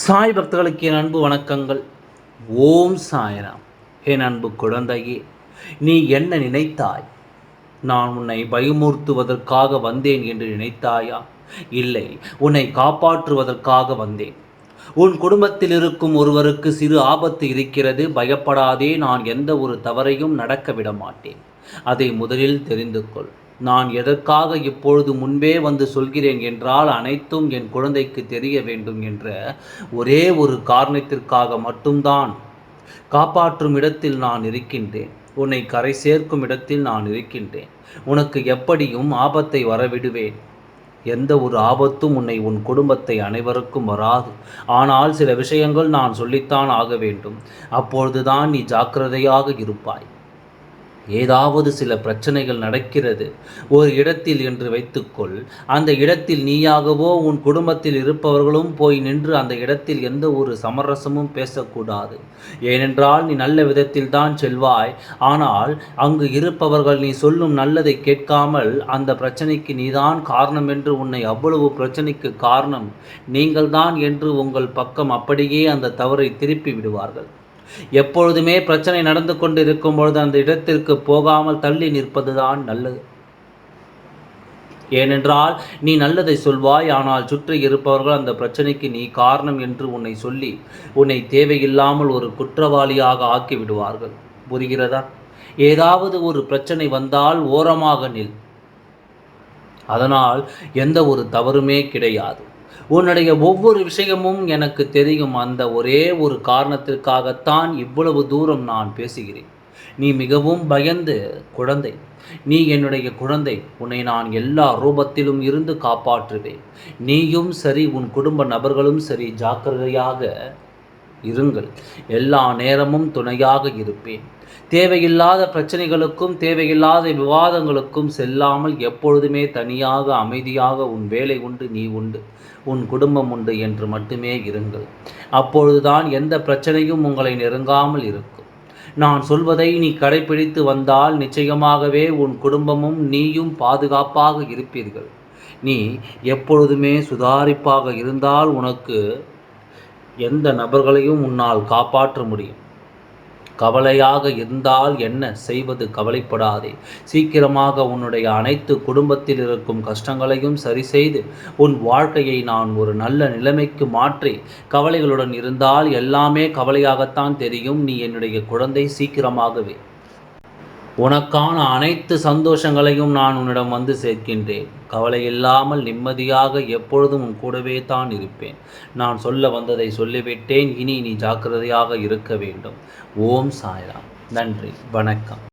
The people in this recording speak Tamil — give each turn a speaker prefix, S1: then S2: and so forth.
S1: சாய் பக்தர்களுக்கு என் அன்பு வணக்கங்கள். ஓம் சாய்ராம். என் அன்பு குழந்தையே நீ என்ன நினைத்தாய்? நான் உன்னை பயமுறுத்துவதற்காக வந்தேன் என்று நினைத்தாயா? இல்லை உன்னை காப்பாற்றுவதற்காக வந்தேன். உன் குடும்பத்தில் இருக்கும் ஒருவருக்கு சிறு ஆபத்து இருக்கிறது பயப்படாதே நான் எந்த ஒரு தவறையும் நடக்க விட மாட்டேன். அதை முதலில் தெரிந்து கொள். நான் எதற்காக இப்பொழுது முன்பே வந்து சொல்கிறேன் என்றால் அனைத்தும் என் குழந்தைக்கு தெரிய வேண்டும் என்ற ஒரே ஒரு காரணத்திற்காக மட்டும்தான். காப்பாற்றும் இடத்தில் நான் இருக்கின்றேன். உன்னை கரை சேர்க்கும் இடத்தில் நான் இருக்கின்றேன். உனக்கு எப்படியும் ஆபத்தை வரவிடுவேன். எந்த ஒரு ஆபத்தும் உன்னை உன் குடும்பத்தை அனைவருக்கும் வராது. ஆனால் சில விஷயங்கள் நான் சொல்லித்தான் ஆக வேண்டும். அப்பொழுதுதான் நீ ஜாக்கிரதையாக இருப்பாய். ஏதாவது சில பிரச்சனைகள் நடக்கிறது. ஒரு இடத்தில் என்று வைத்துக்கொள் அந்த இடத்தில் நீயாகவோ உன் குடும்பத்தில் இருப்பவர்களும் போய் நின்று அந்த இடத்தில் எந்த ஒரு சமரசமும் பேசக்கூடாது. ஏனென்றால் நீ நல்ல விதத்தில் தான் செல்வாய். ஆனால் அங்கு இருப்பவர்கள் நீ சொல்லும் நல்லதை கேட்காமல் அந்த பிரச்சனைக்கு நீதான் காரணம் என்று உன்னை அவ்வளவு பிரச்சனைக்கு காரணம். நீங்கள்தான் என்று உங்கள் பக்கம் அப்படியே அந்த தவறை திருப்பி விடுவார்கள். எப்பொழுதுமே பிரச்சனை நடந்து கொண்டு இருக்கும் பொழுது அந்த இடத்திற்கு போகாமல் தள்ளி நிற்பதுதான் நல்லது. ஏனென்றால் நீ நல்லதை சொல்வாய் ஆனால் சுற்றி இருப்பவர்கள் அந்த பிரச்சனைக்கு நீ காரணம் என்று உன்னை சொல்லி உன்னை தேவையில்லாமல் ஒரு குற்றவாளியாக ஆக்கி விடுவார்கள் புரிகிறதா? ஏதாவது ஒரு பிரச்சனை வந்தால் ஓரமாக நில். அதனால் எந்த ஒரு தவறுமே கிடையாது. உன்னுடைய ஒவ்வொரு விஷயமும் எனக்கு தெரியும். அந்த ஒரே ஒரு காரணத்திற்காகத்தான் இவ்வளவு தூரம் நான் பேசுகிறேன். நீ மிகவும் பயந்து குழந்தை. நீ என்னுடைய குழந்தை. உன்னை நான் எல்லா ரூபத்திலும் இருந்து காப்பாற்றுவேன். நீயும் சரி உன் குடும்ப நபர்களும் சரி ஜாக்கிரதையாக இருங்கள். எல்லா நேரமும் துணையாக இருப்பேன். தேவையில்லாத பிரச்சனைகளுக்கும் தேவையில்லாத விவாதங்களுக்கும் செல்லாமல் எப்பொழுதுமே தனியாக அமைதியாக உன் வேலை உண்டு நீ உண்டு உன் குடும்பம் உண்டு என்று மட்டுமே இருங்கள். அப்பொழுதுதான் எந்த பிரச்சனையும் உங்களை நெருங்காமல் இருக்கும். நான் சொல்வதை நீ கடைபிடித்து வந்தால் நிச்சயமாகவே உன் குடும்பமும் நீயும் பாதுகாப்பாக இருப்பீர்கள். நீ எப்பொழுதுமே சுதாரிப்பாக இருந்தால் உனக்கு எந்த நபர்களையும் உன்னால் காப்பாற்ற முடியும். கவலையாக இருந்தால் என்ன? செய்வது கவலைப்படாதே. சீக்கிரமாக உன்னுடைய அனைத்து குடும்பத்தில் இருக்கும் கஷ்டங்களையும் சரி செய்து உன் வாழ்க்கையை நான் ஒரு நல்ல நிலைமைக்கு மாற்றி கவலைகளுடன் இருந்தால் எல்லாமே கவலையாகத்தான் தெரியும். நீ என்னுடைய குழந்தை சீக்கிரமாகவே. உனக்கான அனைத்து சந்தோஷங்களையும் நான் உன்னிடம் வந்து சேர்க்கின்றேன். கவலை இல்லாமல் நிம்மதியாக எப்பொழுதும் உன் கூடவே தான் இருப்பேன். நான் சொல்ல வந்ததை சொல்லிவிட்டேன். இனி நீ ஜாக்கிரதையாக இருக்க வேண்டும். ஓம் சாய்ராம். நன்றி. வணக்கம்.